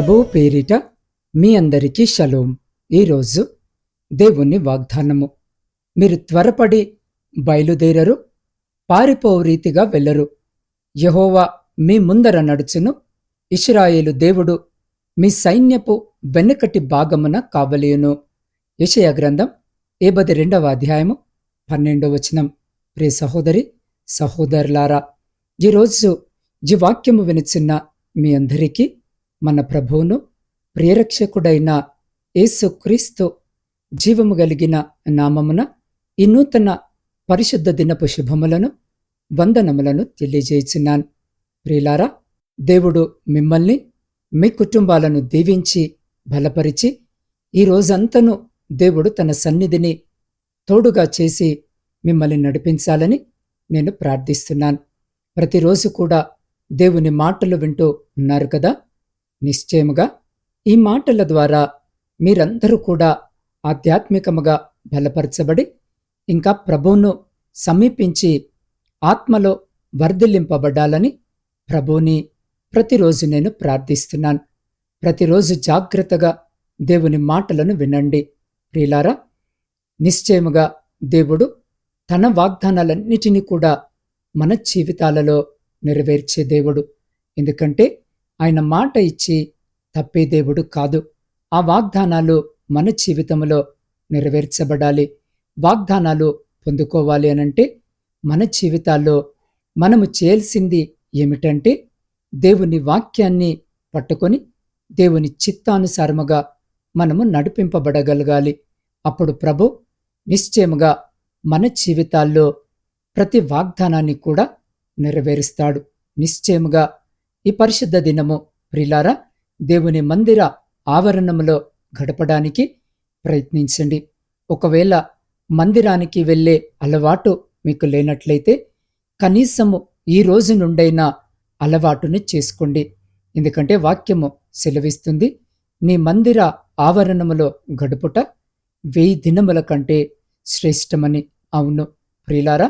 ప్రభువు పేరిట మీ అందరికీ షలోం. ఈరోజు దేవుని వాగ్దానము. మీరు త్వరపడి బయలుదేరరు పారిపోవు రీతిగా వెళ్ళరు. యహోవా మీ ముందర నడుచును ఇస్రాయేలు దేవుడు మీ సైన్యపు వెనుకటి భాగమున కావలియును. యెషయ గ్రంథం ఏబది రెండవ అధ్యాయము పన్నెండవ వచనం. ప్రే సహోదరి సహోదరులారా ఈరోజు ఈ వాక్యము వినిచిన్న మీ అందరికీ మన ప్రభువును ప్రియరక్షకుడైన యేసుక్రీస్తు జీవము కలిగిన నామమున ఈ నూతన పరిశుద్ధ దినపు శుభములను వందనములను తెలియజేయుచున్నాను. ప్రియులారా దేవుడు మిమ్మల్ని మీ కుటుంబాలను దీవించి బలపరిచి ఈ రోజంతను దేవుడు తన సన్నిధిని తోడుగా చేసి మిమ్మల్ని నడిపించాలని నేను ప్రార్థిస్తున్నాను. ప్రతిరోజు కూడా దేవుని మాటలు వింటూ ఉన్నారు కదా? నిశ్చయముగా ఈ మాటల ద్వారా మీరందరూ కూడా ఆధ్యాత్మికముగా బలపరచబడి ఇంకా ప్రభువును సమీపించి ఆత్మలో వర్ధిల్లింపబడాలని ప్రభువుని ప్రతిరోజు నేను ప్రార్థిస్తున్నాను. ప్రతిరోజు జాగ్రత్తగా దేవుని మాటలను వినండి. ప్రియులారా నిశ్చయముగా దేవుడు తన వాగ్దానాలన్నిటినీ కూడా మన జీవితాలలో నెరవేర్చే దేవుడు. ఎందుకంటే ఆయన మాట ఇచ్చి తప్పే దేవుడు కాదు. ఆ వాగ్దానాలు మన జీవితంలో నెరవేర్చబడాలి. వాగ్దానాలు పొందుకోవాలి అనంటే మన జీవితాల్లో మనము చేయాల్సింది ఏమిటంటే దేవుని వాక్యాన్ని పట్టుకొని దేవుని చిత్తానుసారముగా మనము నడిపింపబడగలగాలి. అప్పుడు ప్రభు నిశ్చయముగా మన జీవితాల్లో ప్రతి వాగ్దానాన్ని కూడా నెరవేరుస్తాడు. నిశ్చయముగా ఈ పరిశుద్ధ దినము ప్రిలారా దేవుని మందిర ఆవరణములో గడపడానికి ప్రయత్నించండి. ఒకవేళ మందిరానికి వెళ్ళే అలవాటు మీకు లేనట్లయితే కనీసము ఈ రోజు నుండైనా అలవాటుని చేసుకోండి. ఎందుకంటే వాక్యము సెలవిస్తుంది నీ మందిర ఆవరణములో గడుపుట వెయ్యి దినముల కంటే శ్రేష్టమని. అవును ప్రియులారా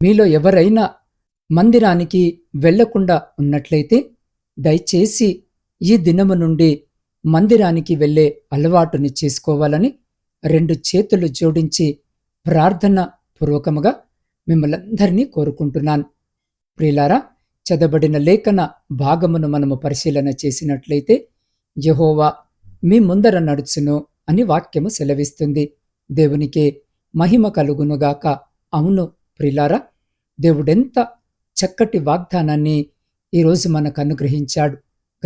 మీలో ఎవరైనా మందిరానికి వెళ్ళకుండా ఉన్నట్లయితే దయచేసి ఈ దినము నుండి మందిరానికి వెళ్ళే అలవాటుని చేసుకోవాలని రెండు చేతులు జోడించి ప్రార్థన పూర్వకముగా మిమ్మల్ందరినీ కోరుకుంటున్నాను. ప్రియులారా చదబడిన లేఖన భాగమును మనము పరిశీలన చేసినట్లయితే యహోవా మీ ముందర నడుచును అని వాక్యము సెలవిస్తుంది. దేవునికే మహిమ కలుగునుగాక. అవును ప్రిలారా దేవుడెంత చక్కటి వాగ్దానాన్ని ఈరోజు మనకు అనుగ్రహించాడు.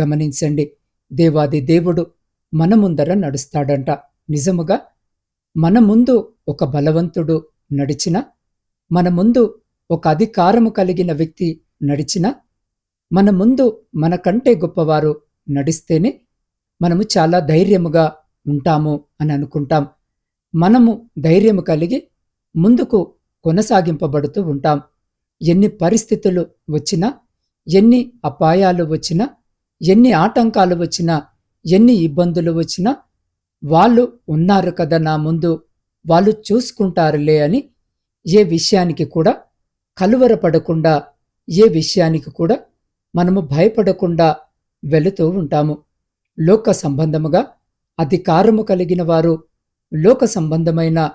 గమనించండి దేవాది దేవుడు మన ముందర నడుస్తాడంట. నిజముగా మన ముందు ఒక బలవంతుడు నడిచిన మన ముందు ఒక అధికారము కలిగిన వ్యక్తి నడిచిన మన ముందు మనకంటే గొప్పవారు నడిస్తేనే మనము చాలా ధైర్యముగా ఉంటాము అని అనుకుంటాం. మనము ధైర్యము కలిగి ముందుకు కొనసాగింపబడుతూ ఉంటాం. ఎన్ని పరిస్థితులు వచ్చినా ఎన్ని అపాయాలు వచ్చినా ఎన్ని ఆటంకాలు వచ్చినా ఎన్ని ఇబ్బందులు వచ్చినా వాళ్ళు ఉన్నారు కదా నా ముందు వాళ్ళు చూసుకుంటారులే అని ఏ విషయానికి కూడా కలువరపడకుండా ఏ విషయానికి కూడా మనము భయపడకుండా వెళుతూ ఉంటాము. లోక సంబంధముగా అధికారము కలిగిన వారు లోక సంబంధమైన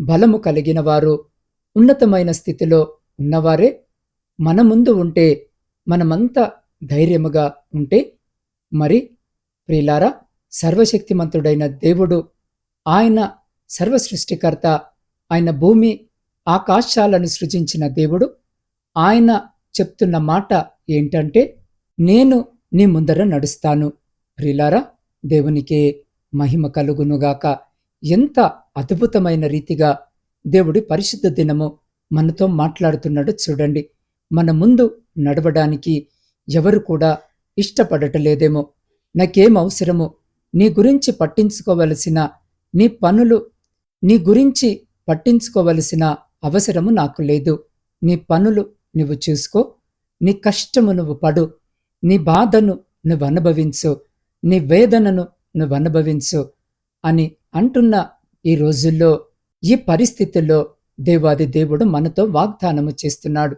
బలము కలిగిన వారు ఉన్నతమైన స్థితిలో ఉన్నవారే మన ముందు ఉంటే మనమంతా ధైర్యముగా ఉంటే మరి ప్రియులారా సర్వశక్తిమంతుడైన దేవుడు ఆయన సర్వసృష్టికర్త ఆయన భూమి ఆకాశాలను సృజించిన దేవుడు. ఆయన చెప్తున్న మాట ఏంటంటే నేను నీ ముందర నడుస్తాను. ప్రిలారా దేవునికే మహిమ కలుగునుగాక. ఎంత అద్భుతమైన రీతిగా దేవుడి పరిశుద్ధ దినము మనతో మాట్లాడుతున్నాడో చూడండి. మన ముందు నడవడానికి ఎవరు కూడా ఇష్టపడటలేదేమో. నాకేం అవసరము? నీ గురించి పట్టించుకోవలసిన నీ పనులు నీ గురించి పట్టించుకోవలసిన అవసరము నాకు లేదు. నీ పనులు నువ్వు చూసుకో. నీ కష్టము నువ్వు పడు. నీ బాధను నువ్వు అనుభవించు. నీ వేదనను నువ్వు అనుభవించు అని అంటున్న ఈ రోజుల్లో ఈ పరిస్థితుల్లో దేవాది దేవుడు మనతో వాగ్దానము చేస్తున్నాడు.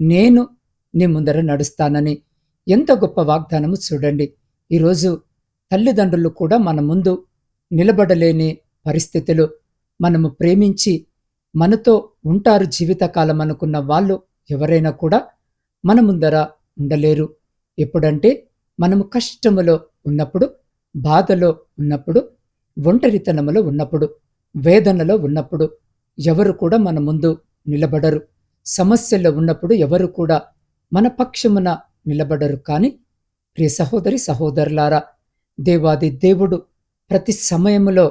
నేను నీ ముందర నడుస్తానని. ఎంత గొప్ప వాగ్దానము చూడండి. ఈరోజు తల్లిదండ్రులు కూడా మన ముందు నిలబడలేని పరిస్థితులు. మనము ప్రేమించి మనతో ఉంటారు జీవితకాలం అనుకున్న వాళ్ళు ఎవరైనా కూడా మన ముందర ఉండలేరు. ఎప్పుడంటే మనము కష్టములో ఉన్నప్పుడు బాధలో ఉన్నప్పుడు ఒంటరితనములో ఉన్నప్పుడు వేదనలో ఉన్నప్పుడు ఎవరు కూడా మన ముందు నిలబడరు. సమస్యల్లో ఉన్నప్పుడు ఎవరు కూడా మన పక్షమున నిలబడరు కానీ ప్రియ సహోదరి సహోదరులారా దేవాది దేవుడు ప్రతి సమయములో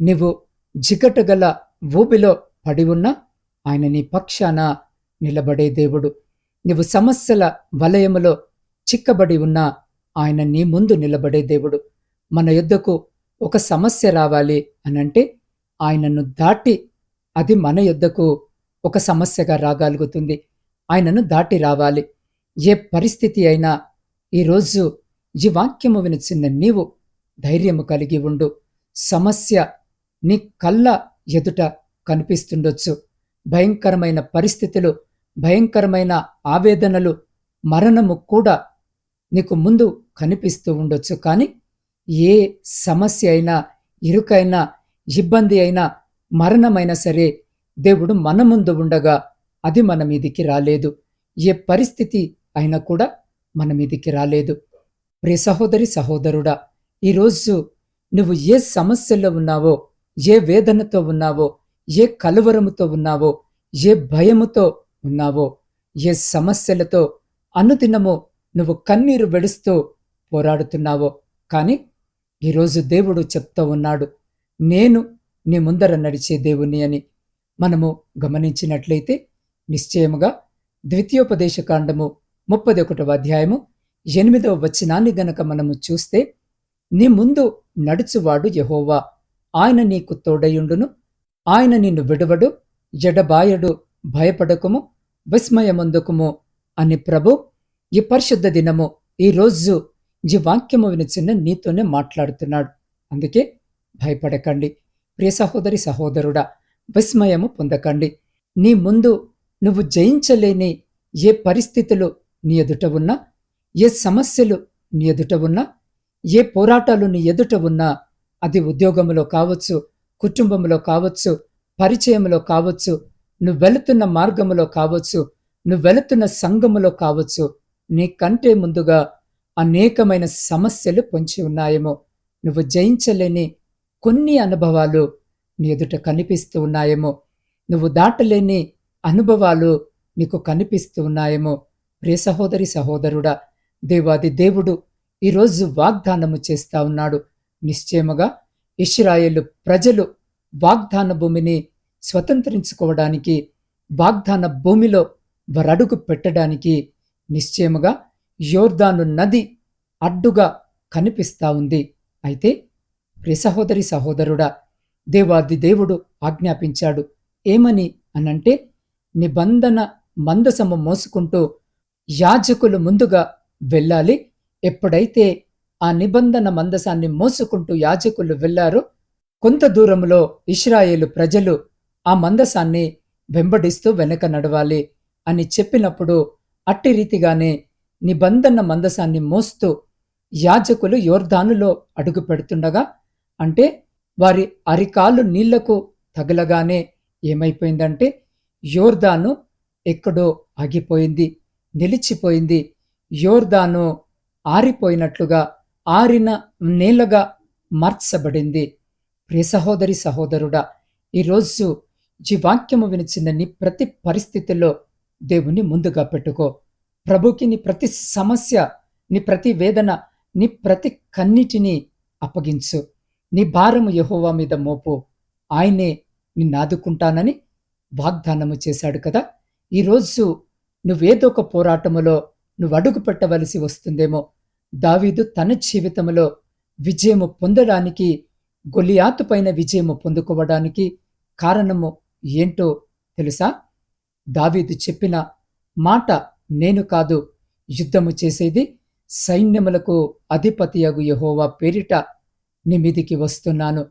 నీవు జిగటగల ఊబిలో పడి ఉన్నా ఆయన నీ పక్షాన నిలబడే దేవుడు. నీవు సమస్యల వలయములో చిక్కబడి ఉన్నా ఆయన నీ ముందు నిలబడే దేవుడు. మన యుద్ధకు ఒక సమస్య రావాలి అనంటే ఆయనను దాటి అది మన యుద్ధకు ఒక సమస్యగా రాగలుగుతుంది. ఆయనను దాటి రావాలి. ఏ పరిస్థితి అయినా ఈరోజు ఈ వాక్యము వినిచిన్న నీవు ధైర్యము కలిగి ఉండు. సమస్య నీ కళ్ళ ఎదుట కనిపిస్తుండొచ్చు. భయంకరమైన పరిస్థితులు భయంకరమైన ఆవేదనలు మరణము కూడా నీకు ముందు కనిపిస్తూ ఉండొచ్చు. కానీ ఏ సమస్య అయినా ఇరుకైనా ఇబ్బంది అయినా మరణమైనా సరే దేవుడు మన ముందు ఉండగా అది మన మీదికి రాలేదు. ఏ పరిస్థితి అయినా కూడా మన మీదికి రాలేదు. ప్రే సహోదరి సహోదరుడా ఈరోజు నువ్వు ఏ సమస్యల్లో ఉన్నావో ఏ వేదనతో ఉన్నావో ఏ కలువరముతో ఉన్నావో ఏ భయముతో ఉన్నావో ఏ సమస్యలతో అనుదినము నువ్వు కన్నీరు వెడుస్తూ పోరాడుతున్నావో కానీ ఈరోజు దేవుడు చెప్తూ ఉన్నాడు నేను నీ ముందర నడిచే దేవుని అని మనము గమనించినట్లయితే నిశ్చయముగా ద్వితీయోపదేశ కాండము ముప్పది ఒకటవ అధ్యాయము ఎనిమిదవ వచనాన్ని గనక మనము చూస్తే నీ ముందు నడుచువాడు యహోవా. ఆయన నీకు తోడయుండును. ఆయన నిన్ను విడువడు. జడబాయడు భయపడకుము. విస్మయమందుకుము అని ప్రభు ఈ పరిశుద్ధ దినము ఈ రోజు ఈ వాక్యము వినిచిన నీతోనే మాట్లాడుతున్నాడు. అందుకే భయపడకండి. ప్రియ సహోదరి సహోదరుడా విస్మయము పొందకండి. నీ ముందు నువ్వు జయించలేని ఏ పరిస్థితులు నీ ఎదుట ఉన్నా ఏ సమస్యలు నీ ఎదుట ఉన్నా ఏ పోరాటాలు నీ ఎదుట ఉన్నా అది ఉద్యోగంలో కావచ్చు కుటుంబంలో కావచ్చు పరిచయంలో కావచ్చు నువ్వు వెళుతున్న మార్గములో కావచ్చు నువ్వు వెళుతున్న సంఘములో కావచ్చు నీకంటే ముందుగా అనేకమైన సమస్యలు పొంచి ఉన్నాయేమో. నువ్వు జయించలేని కొన్ని అనుభవాలు నీ ఎదుట కనిపిస్తూ ఉన్నాయేమో. నువ్వు దాటలేని అనుభవాలు నీకు కనిపిస్తూ ఉన్నాయేమో. ప్రియ సహోదరి సహోదరుడా దేవాది దేవుడు ఈరోజు వాగ్దానము చేస్తా ఉన్నాడు. నిశ్చయముగా ఇస్రాయేలు ప్రజలు వాగ్దాన భూమిని స్వతంత్రించుకోవడానికి వాగ్దాన భూమిలో వరడుగు పెట్టడానికి నిశ్చయముగా యోర్దాను నది అడ్డుగా కనిపిస్తా ఉంది. అయితే ప్రియ సహోదరి సహోదరుడా దేవాది దేవుడు ఆజ్ఞాపించాడు. ఏమని అనంటే నిబంధన మందసము మోసుకుంటూ యాజకులు ముందుగా వెళ్ళాలి. ఎప్పుడైతే ఆ నిబంధన మందసాన్ని మోసుకుంటూ యాజకులు వెళ్ళారో కొంత దూరంలో ఇస్రాయేలు ప్రజలు ఆ మందసాన్ని వెంబడిస్తూ వెనక నడవాలి అని చెప్పినప్పుడు అట్టి రీతిగానే నిబంధన మందసాన్ని మోస్తూ యాజకులు యోర్ధానులో అడుగు పెడుతుండగా అంటే వారి అరికాలు నీళ్ళకు తగలగానే ఏమైపోయిందంటే యోర్దాను ఎక్కడో ఆగిపోయింది నిలిచిపోయింది. యోర్దాను ఆరిపోయినట్లుగా ఆరిన నేలగా మార్చబడింది. ప్రియ సహోదరి సహోదరుడా ఈరోజు ఈ వాక్యము వినిచిన నీ ప్రతి పరిస్థితిలో దేవుని ముందుగా పెట్టుకో. ప్రభుకి నీ ప్రతి సమస్య నీ ప్రతి వేదన నీ ప్రతి కన్నిటిని అప్పగించు. నీ భారము యహోవా మీద మోపు. ఆయనే నిన్నాదుకుంటానని వాగ్దానము చేశాడు కదా. ఈరోజు నువ్వేదో ఒక పోరాటములో నువ్వు అడుగు పెట్టవలసి వస్తుందేమో. దావీదు తన జీవితంలో విజయము పొందడానికి గొలియాతు పైన విజయము పొందుకోవడానికి కారణము ఏంటో తెలుసా? దావీదు చెప్పిన మాట నేను కాదు యుద్ధము చేసేది సైన్యములకు అధిపతియగు యహోవా పేరిట నీ మీదికి వస్తున్నాను.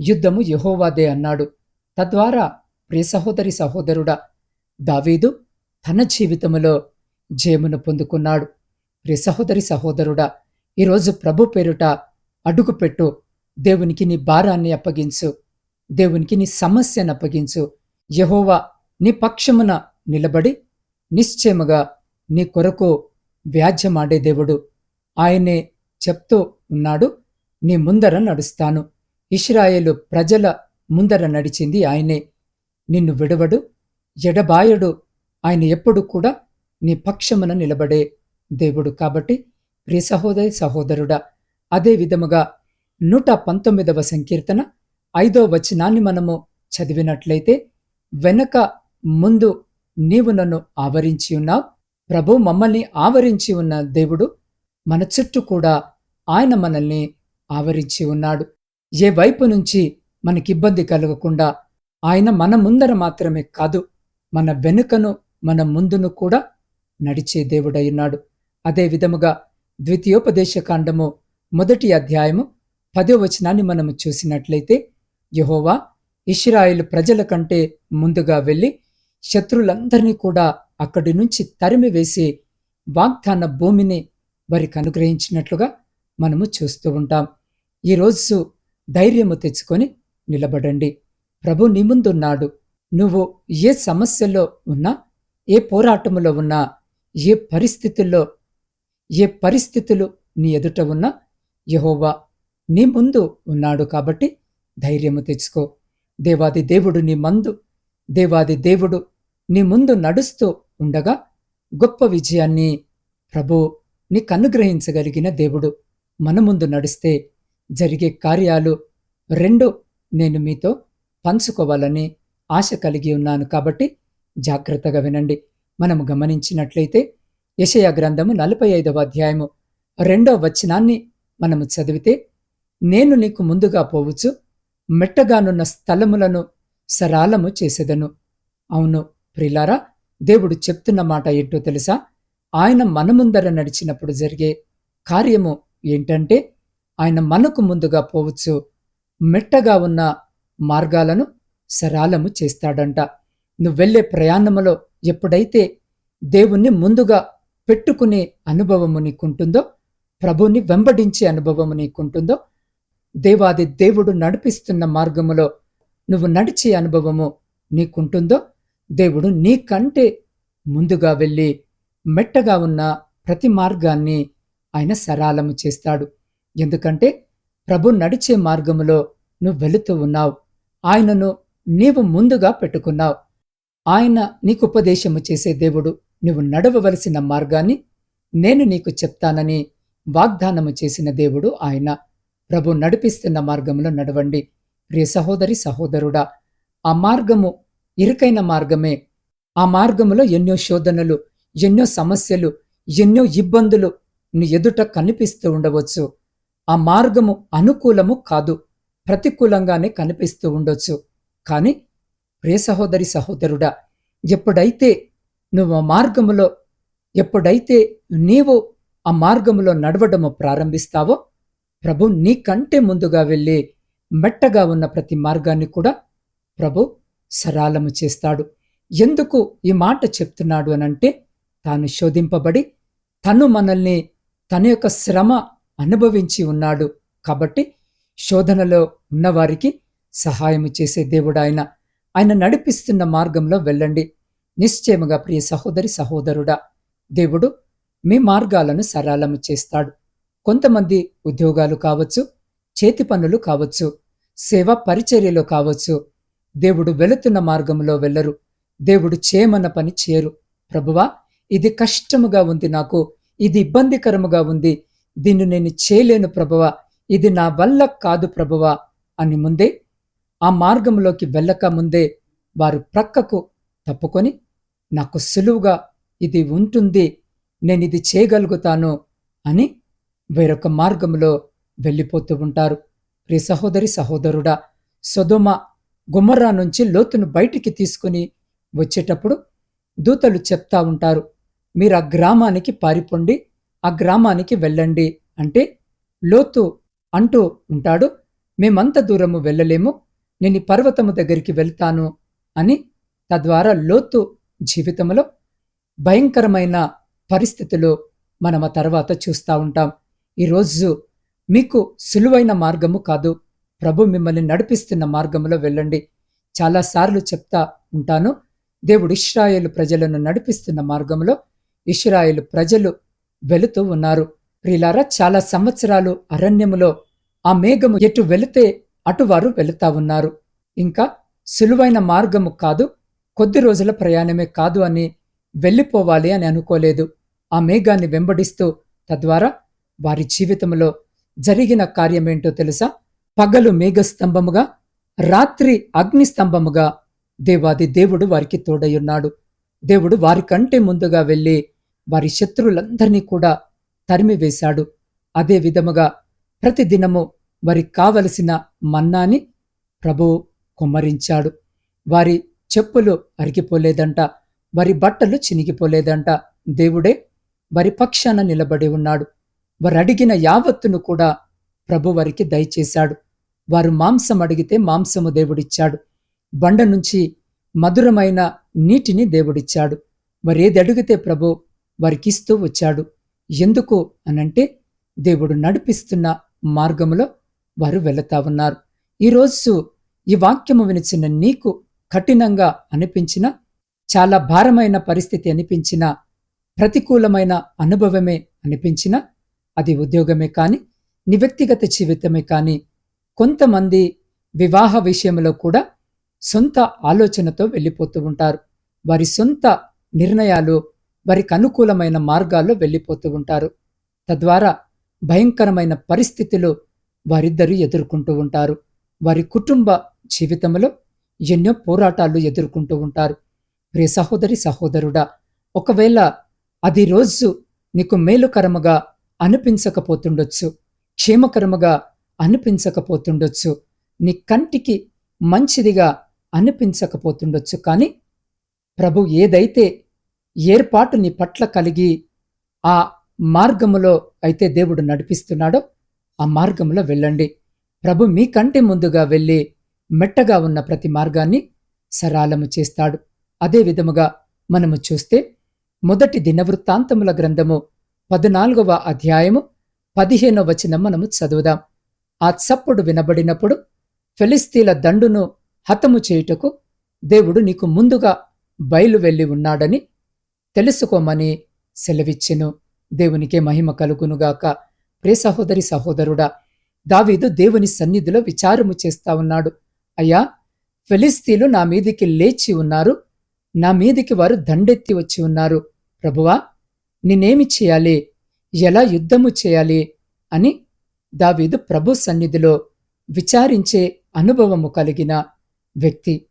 యుద్ధము యహోవాదే అన్నాడు. తద్వారా ప్రియ సహోదరి సహోదరుడా దావీదు తన జీవితములో జయమును పొందుకున్నాడు. ప్రియ సహోదరి సహోదరుడా ఈరోజు ప్రభు పేరుట అడుగుపెట్టు దేవునికి నీ భారాన్ని అప్పగించు దేవునికి నీ సమస్యను అప్పగించు. యహోవా నీ పక్షమున నిలబడి నిశ్చయముగా నీ కొరకు వ్యాజ్యమాడే దేవుడు. ఆయనే చెప్తూ ఉన్నాడు నీ ముందర నడుస్తాను. ఇస్రాయేలు ప్రజల ముందర నడిచింది ఆయనే. నిన్ను విడవడు ఎడబాయడు. ఆయన ఎప్పుడు కూడా నీ పక్షమున నిలబడే దేవుడు కాబట్టి ప్రియ సహోదయ సహోదరుడా అదే విధముగా నూట పంతొమ్మిదవ సంకీర్తన ఐదో వచనాన్ని మనము చదివినట్లయితే వెనక ముందు నీవు నన్ను ఆవరించి ఉన్నావు ప్రభు మమ్మల్ని ఆవరించి ఉన్న దేవుడు మన చుట్టూ కూడా ఆయన మనల్ని ఆవరించి ఉన్నాడు. ఏ వైపు నుంచి మనకిబ్బంది కలగకుండా ఆయన మన ముందర మాత్రమే కాదు మన వెనుకను మన ముందును కూడా నడిచే దేవుడైనాడు అదే విధముగా ద్వితీయోపదేశకాండము మొదటి అధ్యాయము పదో వచనాన్ని మనము చూసినట్లయితే యహోవా ఇస్రాయిల్ ప్రజల కంటే ముందుగా వెళ్ళి శత్రులందరినీ కూడా అక్కడి నుంచి తరిమి వేసి వాగ్దాన భూమిని వారికి అనుగ్రహించినట్లుగా మనము చూస్తూ ఉంటాం. ఈరోజు ధైర్యము తెచ్చుకొని నిలబడండి. ప్రభు నీ ముందున్నాడు నువ్వు ఏ సమస్యలో ఉన్నా ఏ పోరాటములో ఉన్నా ఏ పరిస్థితుల్లో ఏ పరిస్థితులు నీ ఎదుట ఉన్నా యహోవా నీ ముందు ఉన్నాడు కాబట్టి ధైర్యము తెచ్చుకో. దేవాది దేవుడు నీ మందు దేవాది దేవుడు నీ ముందు నడుస్తూ ఉండగా గొప్ప విజయాన్ని ప్రభు నీకు అనుగ్రహించగలిగిన దేవుడు మన ముందు నడిస్తే జరిగే కార్యాలు రెండు నేను మీతో పంచుకోవాలని ఆశ కలిగి ఉన్నాను కాబట్టి జాగ్రత్తగా వినండి. మనము గమనించినట్లయితే యశయ గ్రంథము నలభై ఐదవ అధ్యాయము రెండో వచనాన్ని మనము చదివితే నేను నీకు ముందుగా పోవచ్చు మెట్టగానున్న స్థలములను సరాలము చేసేదను. అవును ప్రిలారా దేవుడు చెప్తున్న మాట ఏంటో తెలుసా? ఆయన మన ముందర నడిచినప్పుడు జరిగే కార్యము ఏంటంటే ఆయన మనకు ముందుగా పోవచ్చు మెట్టగా ఉన్న మార్గాలను సరాలము చేస్తాడంట. నువ్వు వెళ్ళే ప్రయాణములో ఎప్పుడైతే దేవుణ్ణి ముందుగా పెట్టుకునే అనుభవము నీకుంటుందో ప్రభుని వెంబడించే అనుభవము నీకుంటుందో దేవాది దేవుడు నడిపిస్తున్న మార్గములో నువ్వు నడిచే అనుభవము నీకుంటుందో దేవుడు నీకంటే ముందుగా వెళ్ళి మెట్టగా ఉన్న ప్రతి మార్గాన్ని ఆయన సరాలము చేస్తాడు. ఎందుకంటే ప్రభు నడిచే మార్గములో నువ్వు వెళుతూ ఉన్నావు. ఆయనను నీవు ముందుగా పెట్టుకున్నావు. ఆయన నీకుపదేశము చేసే దేవుడు నువ్వు నడవవలసిన మార్గాన్ని నేను నీకు చెప్తానని వాగ్దానము చేసిన దేవుడు ఆయన. ప్రభు నడిపిస్తున్న మార్గంలో నడవండి. ప్రియ సహోదరి సహోదరుడా ఆ మార్గము ఇరుకైన మార్గమే. ఆ మార్గములో ఎన్నో శోధనలు ఎన్నో సమస్యలు ఎన్నో ఇబ్బందులు నీ ఎదుట కనిపిస్తూ ఉండవచ్చు. ఆ మార్గము అనుకూలము కాదు. ప్రతికూలంగానే కనిపిస్తూ ఉండొచ్చు. కానీ ప్రియ సహోదరి సహోదరుడా ఎప్పుడైతే నువ్వు ఆ మార్గములో ఎప్పుడైతే నీవు ఆ మార్గములో నడవడము ప్రారంభిస్తావో ప్రభు నీకంటే ముందుగా వెళ్ళి మెట్టగా ఉన్న ప్రతి మార్గాన్ని కూడా ప్రభు సరాలము చేస్తాడు. ఎందుకు ఈ మాట చెప్తున్నాడు అనంటే తాను శోధింపబడి తను మనల్ని తన యొక్క శ్రమ అనుభవించి ఉన్నాడు. కాబట్టి శోధనలో ఉన్నవారికి సహాయము చేసే దేవుడు ఆయన. ఆయన నడిపిస్తున్న మార్గంలో వెళ్ళండి. నిశ్చయముగా ప్రియ సహోదరి సహోదరుడా దేవుడు మీ మార్గాలను సరళము చేస్తాడు. కొంతమంది ఉద్యోగాలు కావచ్చు చేతి పనులు కావచ్చు సేవ పరిచర్యలు కావచ్చు దేవుడు వెళుతున్న మార్గంలో వెళ్ళరు. దేవుడు చేయమన్న పని చేయరు. ప్రభువా ఇది కష్టముగా ఉంది నాకు ఇది ఇబ్బందికరముగా ఉంది. దీన్ని నేను చేయలేను ప్రభువా. ఇది నా వల్ల కాదు ప్రభువా అని ముందే ఆ మార్గంలోకి వెళ్ళక ముందే వారు ప్రక్కకు తప్పుకొని నాకు సులువుగా ఇది ఉంటుంది నేను ఇది చేయగలుగుతాను అని వేరొక మార్గంలో వెళ్ళిపోతూ ఉంటారు. ప్రి సహోదరి సహోదరుడా సొదొమ గుమ్మర్రా నుంచి లోతును బయటికి తీసుకుని వచ్చేటప్పుడు దూతలు చెప్తా ఉంటారు మీరు ఆ గ్రామానికి పారిపోండి ఆ గ్రామానికి వెళ్ళండి. అంటే లోతు అంటూ ఉంటాడు. మేమంత దూరము వెళ్ళలేము. నేను పర్వతము దగ్గరికి వెళ్తాను అని తద్వారా లోతు జీవితంలో భయంకరమైన పరిస్థితులు మనం ఆ తర్వాత చూస్తూ ఉంటాం. ఈరోజు మీకు సులువైన మార్గము కాదు. ప్రభు మిమ్మల్ని నడిపిస్తున్న మార్గంలో వెళ్ళండి. చాలాసార్లు చెప్తా ఉంటాను. దేవుడు ఇష్రాయేలు ప్రజలను నడిపిస్తున్న మార్గంలో ఇష్రాయేలు ప్రజలు వెళుతూ ఉన్నారు. ప్రిలారా చాలా సంవత్సరాలు అరణ్యములో ఆ మేఘము ఎటు వెళితే అటువారు వెళుతా ఉన్నారు. ఇంకా సులువైన మార్గము కాదు కొద్ది రోజుల ప్రయాణమే కాదు అని వెళ్ళిపోవాలి అని అనుకోలేదు. ఆ మేఘాన్ని వెంబడిస్తూ తద్వారా వారి జీవితంలో జరిగిన కార్యమేంటో తెలుసా? పగలు మేఘస్తంభముగా రాత్రి అగ్నిస్తంభముగా దేవాది దేవుడు వారికి తోడయున్నాడు దేవుడు వారికంటే ముందుగా వెళ్ళి వారి శత్రువులందరినీ కూడా తరిమివేశాడు. అదే విధముగా ప్రతిదినము వారికి కావలసిన మన్నాని ప్రభువు కుమ్మరించాడు. వారి చెప్పులు అరిగిపోలేదంట వారి బట్టలు చినిగిపోలేదంట. దేవుడే వారి పక్షాన నిలబడి ఉన్నాడు. వారు అడిగిన యావత్తును కూడా ప్రభు వారికి దయచేశాడు. వారు మాంసం అడిగితే మాంసము దేవుడిచ్చాడు. బండ నుంచి మధురమైన నీటిని దేవుడిచ్చాడు. వారు ఏది అడిగితే ప్రభు వారికిస్తూ వచ్చాడు. ఎందుకు అనంటే దేవుడు నడిపిస్తున్న మార్గములో వారు వెళతా ఉన్నారు. ఈరోజు ఈ వాక్యము వినిచిన నీకు కఠినంగా అనిపించిన చాలా భారమైన పరిస్థితి అనిపించిన ప్రతికూలమైన అనుభవమే అనిపించిన అది ఉద్యోగమే కాని నీ వ్యక్తిగత జీవితమే కాని కొంతమంది వివాహ విషయంలో కూడా సొంత ఆలోచనతో వెళ్ళిపోతూ ఉంటారు. వారి సొంత నిర్ణయాలు వారికి అనుకూలమైన మార్గాల్లో వెళ్ళిపోతూ ఉంటారు. తద్వారా భయంకరమైన పరిస్థితులు వారిద్దరూ ఎదుర్కొంటూ ఉంటారు. వారి కుటుంబ జీవితంలో ఎన్నో పోరాటాలు ఎదుర్కొంటూ ఉంటారు. ప్రే సహోదరి సహోదరుడా ఒకవేళ అది రోజు నీకు మేలుకరముగా అనిపించకపోతుండొచ్చు క్షేమకరముగా అనిపించకపోతుండొచ్చు నీ కంటికి మంచిదిగా అనిపించకపోతుండొచ్చు కానీ ప్రభు ఏదైతే ఏర్పాటు నీ పట్ల కలిగి ఆ మార్గములో అయితే దేవుడు నడిపిస్తున్నాడో ఆ మార్గంలో వెళ్ళండి. ప్రభు మీ కంటే ముందుగా వెళ్ళి మెట్టగా ఉన్న ప్రతి మార్గాన్ని సరాలము చేస్తాడు. అదే విధముగా మనము చూస్తే మొదటి దినవృత్తాంతముల గ్రంథము పద్నాలుగవ అధ్యాయము పదిహేనవ వచనం మనము చదువుదాం. ఆ చప్పుడు వినబడినప్పుడు ఫెలిస్తీల దండును హతము చేయుటకు దేవుడు నీకు ముందుగా బయలు వెళ్ళి ఉన్నాడని తెలుసుకోమని సెలవిచ్చెను. దేవునికే మహిమ కలుగునుగాక. ప్రే సహోదరి సహోదరుడా దావీదు దేవుని సన్నిధిలో విచారము చేస్తా ఉన్నాడు. అయ్యా ఫెలిస్తీలు నా మీదికి లేచి ఉన్నారు. నా మీదికి వారు దండెత్తి వచ్చి ఉన్నారు. ప్రభువా నేనేమి చేయాలి? ఎలా యుద్ధము చేయాలి? అని దావీదు ప్రభు సన్నిధిలో విచారించే అనుభవము కలిగిన వ్యక్తి.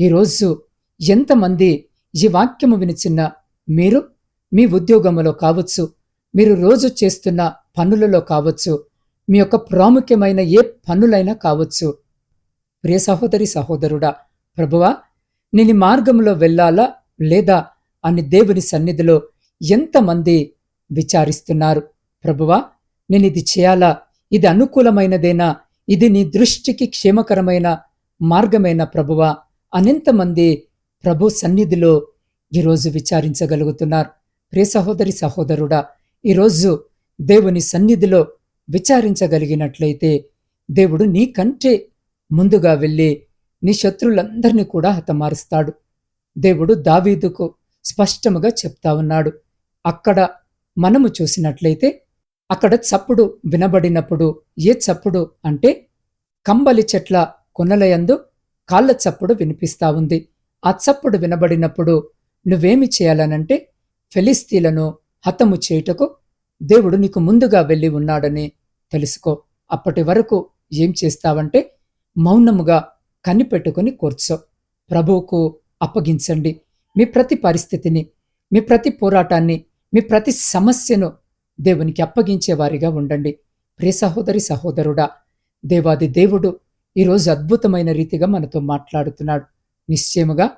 ఈరోజు ఎంతమంది ఈ వాక్యము వినిచిన్న మీరు మీ ఉద్యోగములో కావచ్చు. మీరు రోజు చేస్తున్న పనులలో కావచ్చు మీ యొక్క ప్రాముఖ్యమైన ఏ పనులైనా కావచ్చు. ప్రియ సహోదరి సహోదరుడా ప్రభువా నేను మార్గంలో వెళ్ళాలా లేదా అని దేవుని సన్నిధిలో ఎంతమంది విచారిస్తున్నారు? ప్రభువా నేను ఇది చేయాలా? ఇది అనుకూలమైనదేనా? ఇది నీ దృష్టికి క్షేమకరమైన మార్గమైన ప్రభువా? అనెంతమంది ప్రభు సన్నిధిలో ఈరోజు విచారించగలుగుతున్నారు. ప్రియ సహోదరి సహోదరుడా ఈరోజు దేవుని సన్నిధిలో విచారించగలిగినట్లయితే దేవుడు నీకంటే ముందుగా వెళ్ళి నీ శత్రులందరినీ కూడా హతమారుస్తాడు. దేవుడు దావీదుకు స్పష్టముగా చెప్తా ఉన్నాడు. అక్కడ మనము చూసినట్లయితే అక్కడ చప్పుడు వినబడినప్పుడు ఏ చప్పుడు అంటే కంబలి చెట్ల కొనలయందు కాళ్ళ చప్పుడు వినిపిస్తా ఉంది. ఆ చప్పుడు వినబడినప్పుడు నువ్వేమి చేయాలనంటే ఫెలిస్తీలను హతము చేయుటకు దేవుడు నీకు ముందుగా వెళ్ళి ఉన్నాడని తెలుసుకో. అప్పటి వరకు ఏం చేస్తావంటే మౌనముగా కనిపెట్టుకుని కూర్చో. ప్రభువుకు అప్పగించండి. మీ ప్రతి పరిస్థితిని మీ ప్రతి పోరాటాన్ని మీ ప్రతి సమస్యను దేవునికి అప్పగించేవారిగా ఉండండి. ప్రియ సహోదరి సహోదరుడా దేవాది దేవుడు ఈరోజు అద్భుతమైన రీతిగా మనతో మాట్లాడుతున్నాడు. నిశ్చయముగా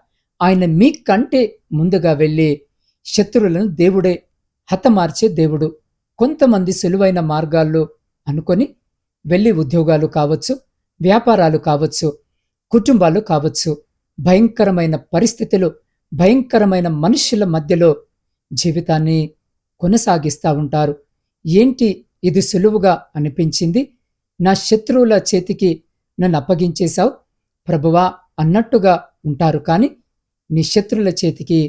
ఆయన మీకంటే ముందుగా వెళ్ళి శత్రువులను దేవుడే హతమార్చే దేవుడు. కొంతమంది సులువైన మార్గాల్లో అనుకొని వెళ్ళి ఉద్యోగాలు కావచ్చు వ్యాపారాలు కావచ్చు కుటుంబాలు కావచ్చు భయంకరమైన పరిస్థితులు భయంకరమైన మనుషుల మధ్యలో జీవితాన్ని కొనసాగిస్తూ ఉంటారు. ఏంటి ఇది సులువుగా అనిపించింది? నా శత్రువుల చేతికి నన్ను అప్పగించేశావు? ప్రభువా అన్నట్టుగా ఉంటారు కానీ నీ శత్రుల చేతికి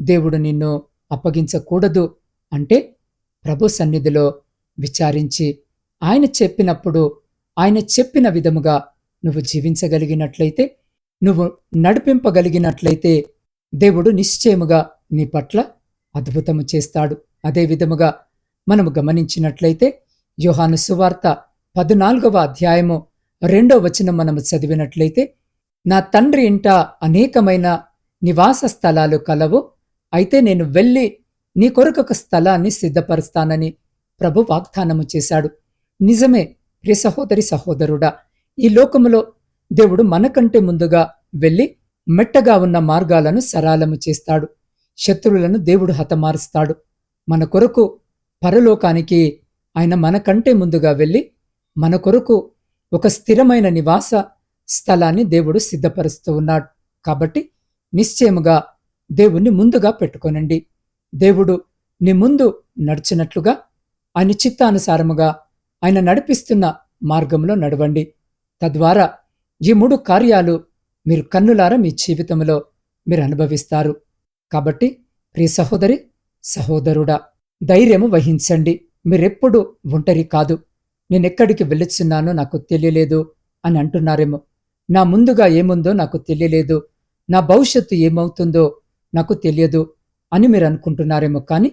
దేవుడు నిన్ను అప్పగించకూడదు అంటే ప్రభు సన్నిధిలో విచారించి ఆయన చెప్పినప్పుడు ఆయన చెప్పిన విధముగా నువ్వు జీవించగలిగినట్లయితే నువ్వు నడిపింపగలిగినట్లయితే దేవుడు నిశ్చయముగా నీ పట్ల అద్భుతము చేస్తాడు. అదే విధముగా మనము గమనించినట్లయితే యోహాను సువార్త పద్నాలుగవ అధ్యాయము రెండో వచనం మనము చదివినట్లయితే నా తండ్రి ఇంట అనేకమైన నివాస స్థలాలు కలవు అయితే నేను వెళ్ళి నీ కొరకు ఒక స్థలాన్ని సిద్ధపరుస్తానని ప్రభు వాగ్దానము చేశాడు. నిజమే ప్రియ సహోదరి సహోదరుడా ఈ లోకములో దేవుడు మనకంటే ముందుగా వెళ్ళి మెట్టగా ఉన్న మార్గాలను సరాలము చేస్తాడు. శత్రువులను దేవుడు హతమారుస్తాడు. మన కొరకు పరలోకానికి ఆయన మనకంటే ముందుగా వెళ్ళి మన కొరకు ఒక స్థిరమైన నివాస స్థలాన్ని దేవుడు సిద్ధపరుస్తూ ఉన్నాడు. కాబట్టి నిశ్చయముగా దేవుణ్ణి ముందుగా పెట్టుకోనండి. దేవుడు నీ ముందు నడిచినట్లుగా ఆయన చిత్తానుసారముగా ఆయన నడిపిస్తున్న మార్గంలో నడవండి. తద్వారా ఈ మూడు కార్యాలు మీరు కన్నులారా మీ జీవితంలో మీరు అనుభవిస్తారు. కాబట్టి ప్రియ సహోదరి సహోదరుడా ధైర్యము వహించండి. మీరెప్పుడు ఒంటరి కాదు. నేనెక్కడికి వెళ్ళొచ్చున్నానో నాకు తెలియలేదు అని అంటున్నారేమో. నా ముందుగా ఏముందో నాకు తెలియలేదు. నా భవిష్యత్తు ఏమవుతుందో నాకు తెలియదు. అని మీరు అనుకుంటున్నారేమో కానీ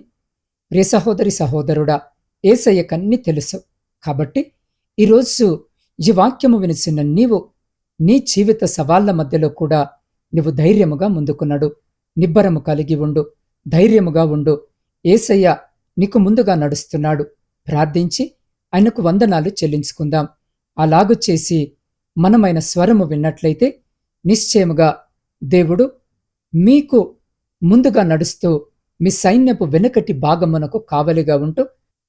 ప్రియ సహోదరి సహోదరుడా ఏసయ్యకన్నీ తెలుసు. కాబట్టి ఈరోజు ఈ వాక్యము వినిసిన నీవు నీ జీవిత సవాళ్ళ మధ్యలో కూడా నువ్వు ధైర్యముగా ముందుకున్నాడు. నిబ్బరము కలిగి ఉండు ధైర్యముగా ఉండు. ఏసయ్య నీకు ముందుగా నడుస్తున్నాడు. ప్రార్థించి ఆయనకు వందనాలు చెల్లించుకుందాం. అలాగు చేసి మనమైన స్వరము విన్నట్లయితే నిశ్చయముగా దేవుడు మీకు ముందుగా నడుస్తూ మీ సైన్యపు వెనుకటి భాగమునకు కావలిగా ఉంటూ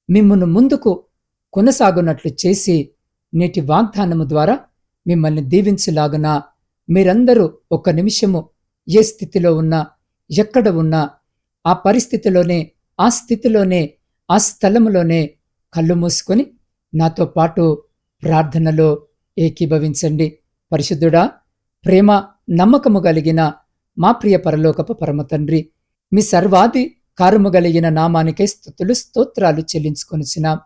మిమ్మల్ని ముందుకు కొనసాగునట్లు చేసి నేటి వాగ్దానము ద్వారా మిమ్మల్ని దీవించులాగున మీరందరూ ఒక నిమిషము ఏ స్థితిలో ఉన్నా ఎక్కడ ఉన్నా ఆ పరిస్థితిలోనే ఆ స్థితిలోనే ఆ స్థలములోనే కళ్ళు మూసుకొని నాతో పాటు ప్రార్థనలో ఏకీభవించండి. పరిశుద్ధుడా ప్రేమ నమ్మకము కలిగిన మా ప్రియ పరలోకపు పరమతండ్రి మీ సర్వాది కారుమగలిగిన నామానికే నామానికై స్థుతులు స్తోత్రాలు చెల్లించుకొనిచ్చినాం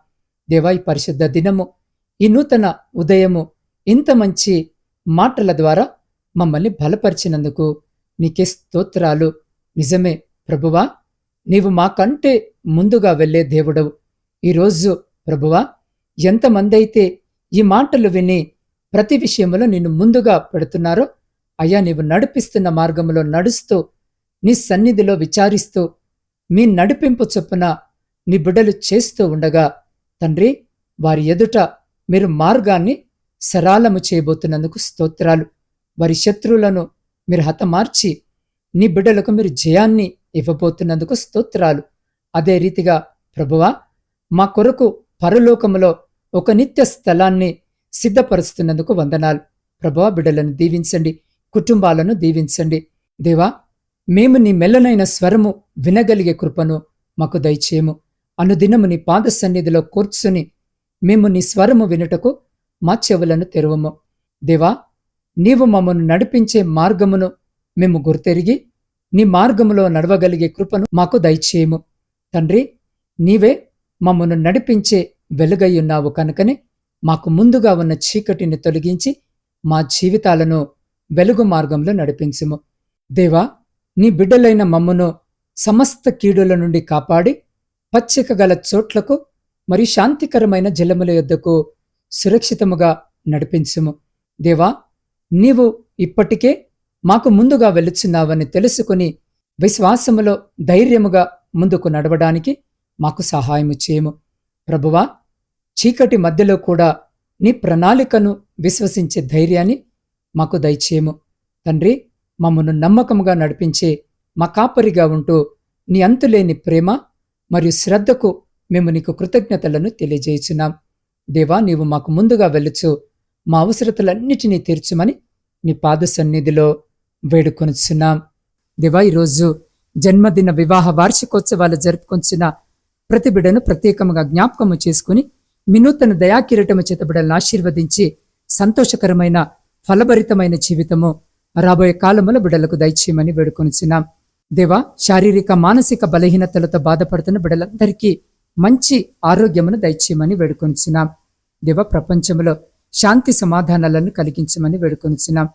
దేవాయి పరిశుద్ధ దినము ఈ నూతన ఉదయము ఇంత మంచి మాటల ద్వారా మమ్మల్ని బలపరిచినందుకు నీకే స్తోత్రాలు. నిజమే ప్రభువా నీవు మాకంటే ముందుగా వెళ్ళే దేవుడవు. ఈరోజు ప్రభువా ఎంతమంది అయితే ఈ మాటలు విని ప్రతి విషయంలో నిన్ను ముందుగా పెడుతున్నారో అయ్యా నీవు నడిపిస్తున్న మార్గంలో నడుస్తూ నీ సన్నిధిలో విచారిస్తూ మీ నడిపింపు చొప్పున నీ బిడ్డలు చేస్తూ ఉండగా తండ్రి వారి ఎదుట మీరు మార్గాన్ని సరాలము చేయబోతున్నందుకు స్తోత్రాలు. వారి శత్రువులను మీరు హతమార్చి నీ బిడ్డలకు మీరు జయాన్ని ఇవ్వబోతున్నందుకు స్తోత్రాలు. అదే రీతిగా ప్రభువా మా కొరకు పరలోకములో ఒక నిత్య స్థలాన్ని సిద్ధపరుస్తున్నందుకు వందనాలు. ప్రభువా బిడ్డలను దీవించండి. కుటుంబాలను దీవించండి. దేవా మేము నీ మెల్లనైన స్వరము వినగలిగే కృపను మాకు దయచేయము. అనుదినము నీ పాద సన్నిధిలో కూర్చుని మేము నీ స్వరము వినుటకు మా చెవులను తెరువము. దేవా నీవు మమ్మను నడిపించే మార్గమును మేము గుర్తెరిగి నీ మార్గములో నడవగలిగే కృపను మాకు దయచేయము. తండ్రి నీవే మమ్మను నడిపించే వెలుగయ్యున్నావు కనుకనే మాకు ముందుగా ఉన్న చీకటిని తొలగించి మా జీవితాలను వెలుగు మార్గంలో నడిపించుము. దేవా నీ బిడ్డలైన మమ్మును సమస్త కీడుల నుండి కాపాడి పచ్చిక గల చోట్లకు మరి శాంతికరమైన జలముల యొద్దకు సురక్షితముగా నడిపించుము. దేవా నీవు ఇప్పటికే మాకు ముందుగా వెలుచున్నావని తెలుసుకుని విశ్వాసములో ధైర్యముగా ముందుకు నడవడానికి మాకు సహాయము చేయము. ప్రభువా చీకటి మధ్యలో కూడా నీ ప్రణాళికను విశ్వసించే ధైర్యాన్ని మాకు దయచేయము. తండ్రి మమ్మను నమ్మకముగా నడిపించే మా కాపరిగా ఉంటూ నీ అంతులేని ప్రేమ మరియు శ్రద్ధకు మేము నీకు కృతజ్ఞతలను తెలియజేయుచున్నాం. దేవా నీవు మాకు ముందుగా వెళ్ళుచు మా అవసరతలన్నిటినీ తీర్చుమని నీ పాద సన్నిధిలో వేడుకొనుచున్నాం. దేవా ఈరోజు జన్మదిన వివాహ వార్షికోత్సవాలు జరుపుకొంచిన ప్రతి బిడను ప్రత్యేకంగా జ్ఞాపకము చేసుకుని మీ నూతన దయాకిరీటము చేత ఆశీర్వదించి సంతోషకరమైన ఫలభరితమైన జీవితము. రాబోయే కాలములో బిడ్డలకు దయచేయమని వేడుకొనిచున్నాం. దేవా శారీరక మానసిక బలహీనతలతో బాధపడుతున్న బిడ్డలందరికీ మంచి ఆరోగ్యమును దయచేయమని వేడుకొనిచున్నాం. దేవ ప్రపంచంలో శాంతి సమాధానాలను కలిగించమని వేడుకొనిచున్నాం.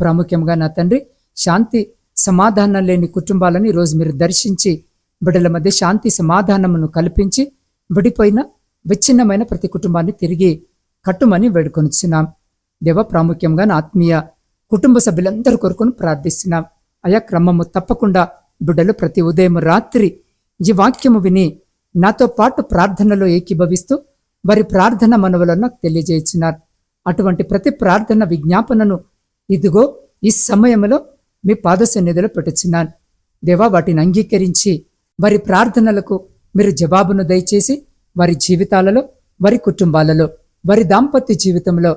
ప్రాముఖ్యంగా నా తండ్రి శాంతి సమాధానం లేని కుటుంబాలను ఈరోజు మీరు దర్శించి బిడ్డల మధ్య శాంతి సమాధానమును కల్పించి విడిపోయిన విచ్ఛిన్నమైన ప్రతి కుటుంబాన్ని తిరిగి కట్టుమని వేడుకొనిచున్నాం. దేవ ప్రాముఖ్యంగా నా ఆత్మీయ కుటుంబ సభ్యులందరి కొరకును ప్రార్థిస్తున్నాం అయా క్రమము తప్పకుండా బిడ్డలు ప్రతి ఉదయం రాత్రి ఈ వాక్యము విని నాతో పాటు ప్రార్థనలో ఏకీభవిస్తూ వారి ప్రార్థన మనవులను నాకు తెలియజేస్తున్నారు అటువంటి ప్రతి ప్రార్థన విజ్ఞాపనను ఇదిగో ఈ సమయంలో మీ పాద సన్నిధిలో పెట్టుచున్నాను. దేవా వాటిని అంగీకరించి వారి ప్రార్థనలకు మీరు జవాబును దయచేసి వారి జీవితాలలో వారి కుటుంబాలలో వారి దాంపత్య జీవితంలో